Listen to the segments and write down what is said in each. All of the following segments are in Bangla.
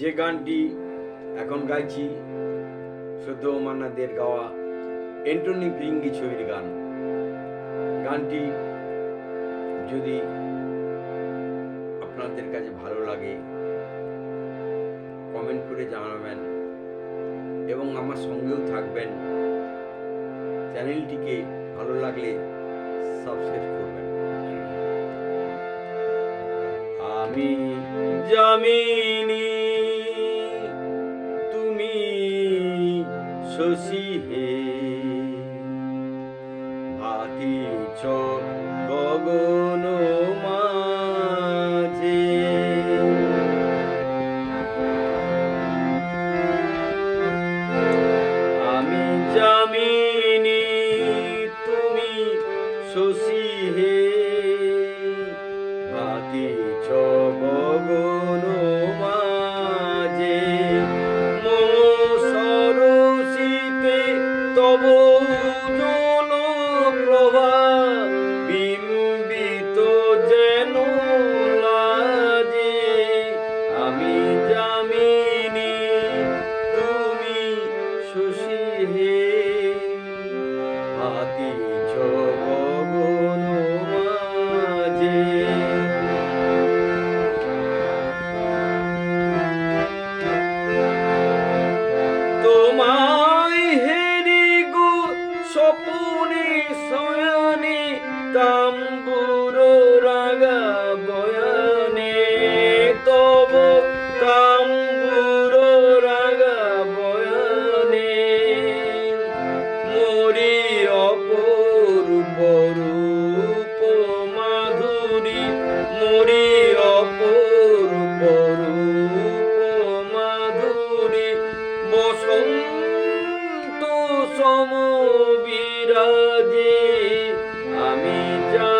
যে গানটি এখন গাইছি শুদ্ধ মান্নাদের গাওয়া এন্টনি ভিঙ্গি ছবির গান। গানটি যদি আপনাদের কাছে ভালো লাগে, কমেন্ট করে জানাবেন এবং আমার সঙ্গেও থাকবেন। চ্যানেলটিকে ভালো লাগলে সাবস্ক্রাইব করবেন। আমি জামিনী associer যদি আমি যা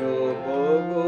যোগ